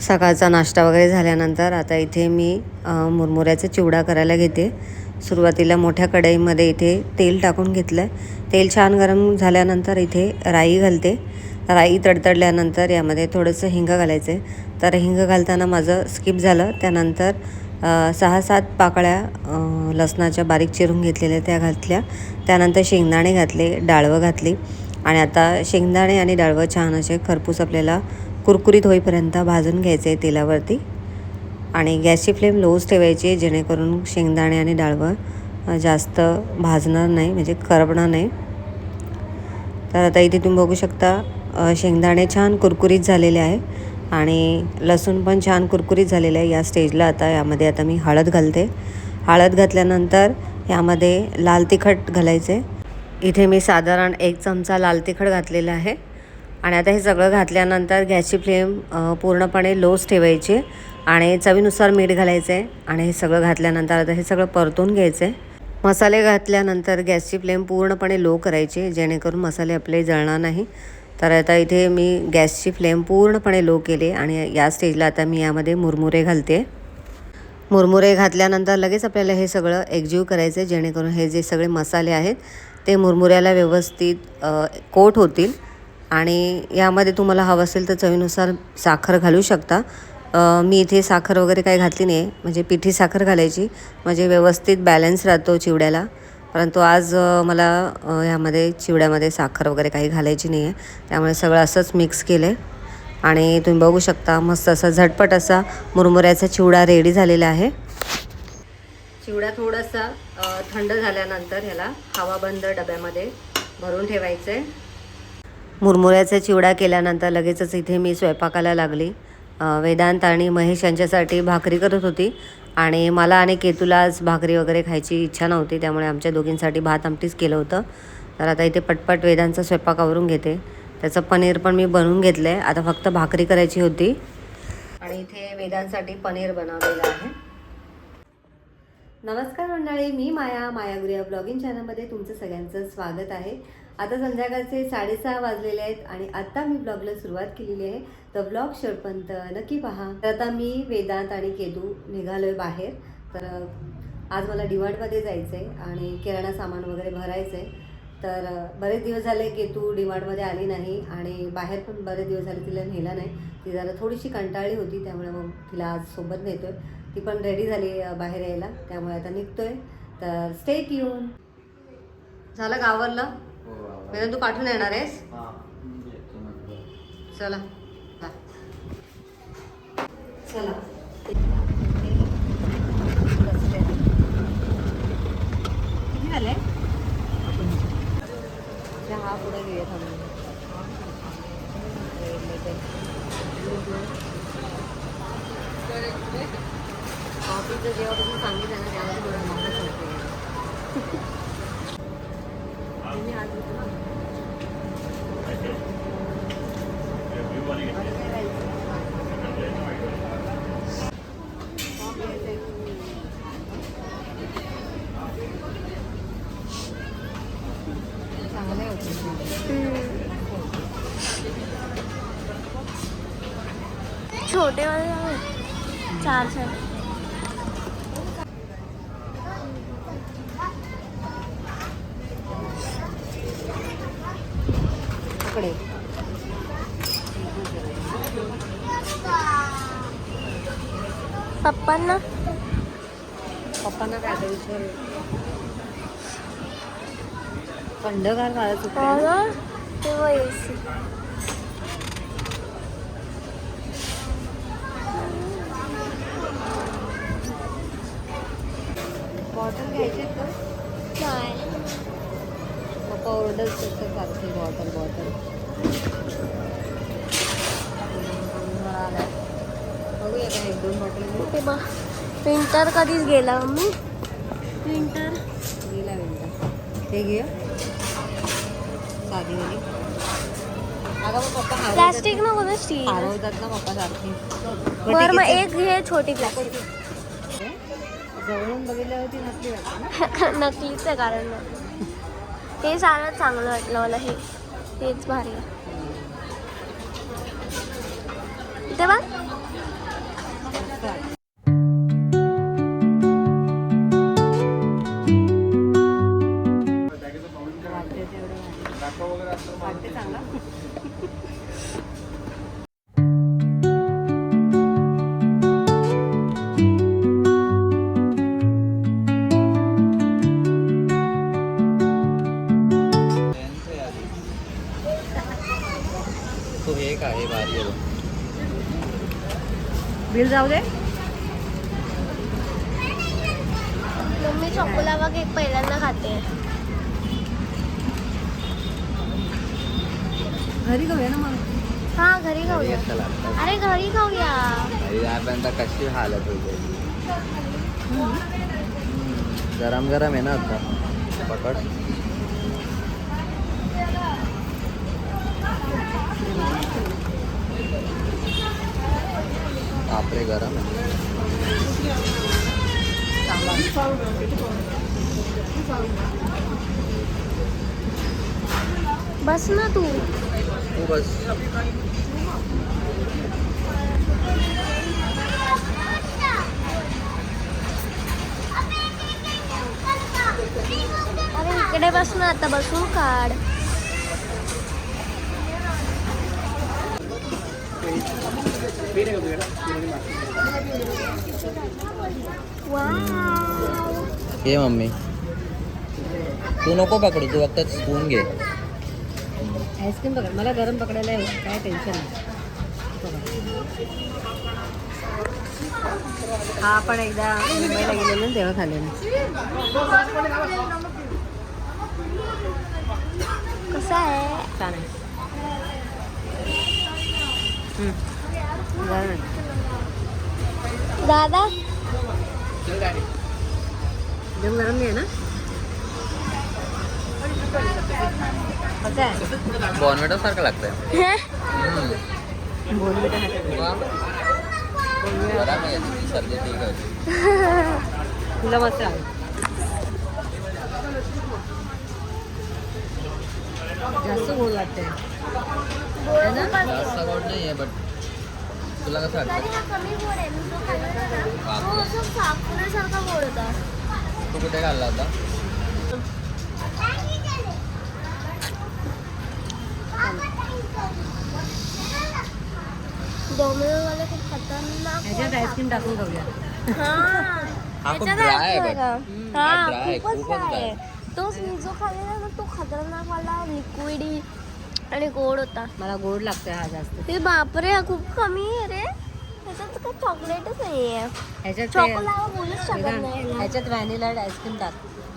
सकाळचा नाश्ता वगैरे झाल्यानंतर आता इथे मी मुरमुऱ्याचा चिवडा करायला घेते. सुरुवातीला मोठ्या कढईमध्ये इथे तेल टाकून घेतलं आहे तेल छान गरम झाल्यानंतर इथे राई घालते. राई तडतडल्यानंतर यामध्ये थोडंसं हिंग घालायचं आहे. तर हिंग घालताना माझं स्किप झालं. त्यानंतर सहा सात पाकळ्या लसणाच्या बारीक चिरून घेतलेल्या त्या घातल्या. त्यानंतर शेंगदाणे घातले डाळवं घातली. आणि आता शेंगदाणे आणि डाळवं छान असे खरपूस आपल्याला कुरकुरीत होईपर्यंत भाजून घ्यायचे आहे तेलावरती आणि गॅसची फ्लेम लोच ठेवायची आहे जेणेकरून शेंगदाणे आणि डाळवं जास्त भाजणार नाही म्हणजे करपणार नाही. तर आता इथे तुम्ही बघू शकता शेंगदाणे छान कुरकुरीत झालेले आहे आणि लसूण पण छान कुरकुरीत झालेलं आहे या स्टेजला आता यामध्ये आता मी हळद घालते. हळद घातल्यानंतर यामध्ये लाल तिखट घालायचे. इथे मी साधारण एक चमचा लाल तिखट घातलेला आहे. आणि आता हे सगळं घातल्यानंतर गॅसची फ्लेम पूर्णपणे लोच ठेवायची आणि चवीनुसार मीठ घालायचं आहे आणि हे सगळं घातल्यानंतर आता हे सगळं परतून घ्यायचं आहे मसाले घातल्यानंतर गॅसची फ्लेम पूर्णपणे लो करायची जेणेकरून मसाले आपले जळणार नाही. तर आता इथे मी गॅसची फ्लेम पूर्णपणे लो केली आणि या स्टेजला आता मी यामध्ये मुरमुरे घालते. मुरमुरे घातल्यानंतर लगेच आपल्याला हे सगळं एकजीव करायचं आहे जेणेकरून हे जे सगळे मसाले आहेत ते मुरमुऱ्याला व्यवस्थित कोट होतील. आणि यामध्ये तुम्हाला हवं असेल तर चवीनुसार साखर घालू शकता. मी इथे साखर वगैरे काही घातली नाही आहे म्हणजे पिठी साखर घालायची. म्हणजे व्यवस्थित बॅलन्स राहतो चिवड्याला. परंतु आज मला ह्यामध्ये चिवड्यामध्ये साखर वगैरे काही घालायची नाही आहे त्यामुळे सगळं असंच मिक्स केलं आहे आणि तुम्ही बघू शकता मस्त असा झटपट असा मुरमुऱ्याचा चिवडा रेडी झालेला आहे. चिवडा थोडासा थंड झाल्यानंतर ह्याला हवाबंद डब्यामध्ये भरून ठेवायचं आहे मुरमुऱ्याचा चिवडा केल्यानंतर लगेचच इथे मी स्वयंपाकाला लागली. वेदांत आणि महेश यांच्यासाठी भाकरी करत होती आणि मला आणि केतूला आज भाकरी वगैरे खायची इच्छा नव्हती त्यामुळे आमच्या दोघींसाठी भात आमटीच केलं होतं. तर आता इथे पटपट वेदांचा स्वयंपाक आवरून घेते. त्याचं पनीर पण मी बनवून घेतलं आहे आता फक्त भाकरी करायची होती. आणि इथे वेदांसाठी पनीर बनवलेलं आहे. नमस्कार मंडळी मी माया मायागुरिया ब्लॉगिंग चॅनलमध्ये तुमचं सगळ्यांचं स्वागत आहे. आता संध्याकाळचे साडेसहा वाजलेले आहेत आणि आत्ता मी ब्लॉगला सुरुवात केलेली आहे. तर ब्लॉग शेवटपर्यंत नक्की पहा. तर आता मी वेदांत आणि केतू निघालोय बाहेर. तर आज मला डिमार्टमध्ये जायचं आहे आणि किराणा सामान वगैरे भरायचं आहे तर बरेच दिवस झाले केतू डिमार्टमध्ये आली नाही आणि बाहेर पण बरेच दिवस झाले तिला नेलं नाही. ती जरा थोडीशी कंटाळली होती त्यामुळे मग तिला आज सोबत नेतोय. ती पण रेडी झाली बाहेर यायला. त्यामुळे आता निघतोय. तर स्टेट येऊन झालं गावरलं वेदन तू पाठवून येणार आहेस? चला. चला. किती झाले? चहा पुढे ऑफिसचं जेव्हा तुम्ही सांगितलं ना त्यामध्ये थोडं मोठं छोटे वाले चार चार पकडे. पप्पांना पप्पांना काय आता विचार थंडगार काळात हो. ना? तेव्हा एसी. बॉटल घ्यायची का? नाही. पप्पा ऑर्डर करतात सारखी बॉटल बॉटल बघूया का एक दोन बॉटल ते बघ विंटर कधीच गेला मम्मी? विंटर गेला मिनटं हे घेऊया साधी वाली. अगं मग पप्पा हरवतात प्लास्टिक ना- नको ना स्टील हरवतात ना पप्पा सारखी. बर मग एक घे छोटी प्लास्टिक जवळून बघितल्यावरती नसली वाटते ना. नकलीच आहे कारण हे सारं चांगलं वाटलं मला हे. हेच भारी आहे. इथे बघ. बिल जाऊ दे. मम्मी चॉकोलावा केक पहिल्यांदा खाते. घरी घेऊया ना मग? हा घरी खाऊया. अरे घरी खाऊया. जायपर्यंत कशी हालत होते गरम गरम आहे ना आता. पकड. बापरे गरम बस ना तू. तू बस. अरे इकडे बस ना आता बसून काढ. ये मम्मी। तू नको पकडू तू फक्त स्पून घे. आईस्क्रीम पकड. मला गरम पकडायला येऊ काय टेन्शन नाही. हा आपण एकदा मुंबईला गेलेलो ना तेव्हा खाल्लेलं कसं आहे? छान आहे. दादा? एकदम गरम नाही आहे. ना बॉर्नवेटा सारखं लागतंय तुला मस्त आहे. जास्त गोड वाटतंय है गोड नाही आहे बट तुला कसं वाटतं? तरी कमी गोड आहे मी जो खाल्ला ना तो असं साखरेसारखा गोड होता. तू कुठे खाल्ला होता? डोमिनोवाले खूप खतरनाक ह्याच्यात आईस्क्रीम टाकून खाऊया हा. हा खूप आहे बघ. हम्म, हा हा आहे, खूपच. आहे. तोच मी जो खाल्लेला ना तो खतरनाक वाला लिक्विडी आणि गोड होता. मला गोड लागतोय हा जास्त. ते बापरे हा खूप कमी आहे रे. त्याच्यात काही चॉकलेटच नाही आहे ह्याच्यात ते- चॉकोलावा बोलूच शकत वेगळं, नाही. याला. ह्याच्यात व्हॅनिला आईस्क्रीम टाक.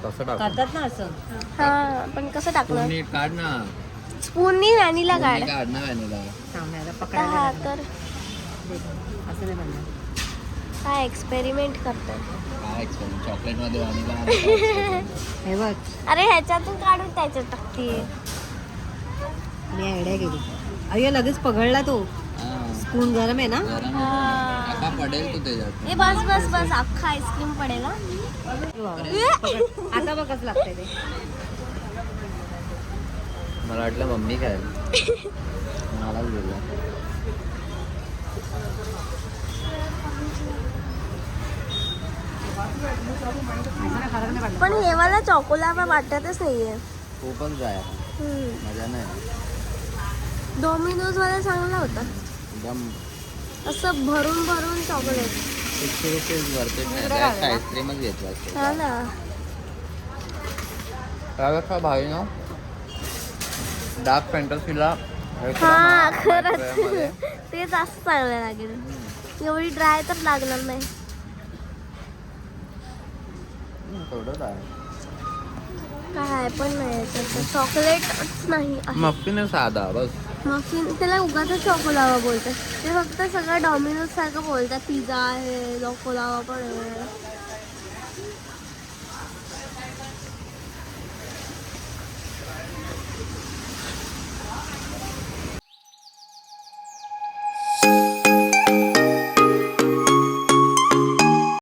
तसं टाक? करतात ना असं? हा पण कसं टाकणार? स्पूननी काढ ना. स्पूननी व्हॅनिला काढ. स्पूननी काढ ना व्हॅनिला सांगायला हा तर दे. असं नाही बनणार. काय एक्सपेरिमेंट करतोय. काय एक्सपेरिमेंट चॉकलेटमध्ये व्हॅनिला हे बघ. अरे ह्याच्यातून काढून त्याच्यात टाकते. मी आयडिया केली. अय्या लगेच पगळला तो. स्पून गरम आहे ना? हा. आता पडेल तू त्याच्यात. ए बस बस बस. अख्खा आईस्क्रीम पडेल हा. पकड. आता बघ कसं लागतंय ते. मला वाटलं मम्मी काय फरक नाही पडला पण हे वाला चॉकोलावा वाटतच नाहीये. खूपच आहे मजा नाही. डॉमिनोज वाला चांगला होता. एकदम असं भरून भरून चॉकलेट आईस्क्रीमच घेतला असतो हा ना. भाई ना डार्क फॅन्टसीला हा खरंच. ते जास्त चांगलं लागेल. एवढी ड्राय तर लागणार नाही. थोडं काय पण नाही चॉकलेटच नाही मफिन साधा बस. मग त्याला उगाच चॉकोलावा बोलतात. ते फक्त सगळं डॉमिनोज सारखं बोलतात पिझ्झा आहे चॉकोलावा पण. आहे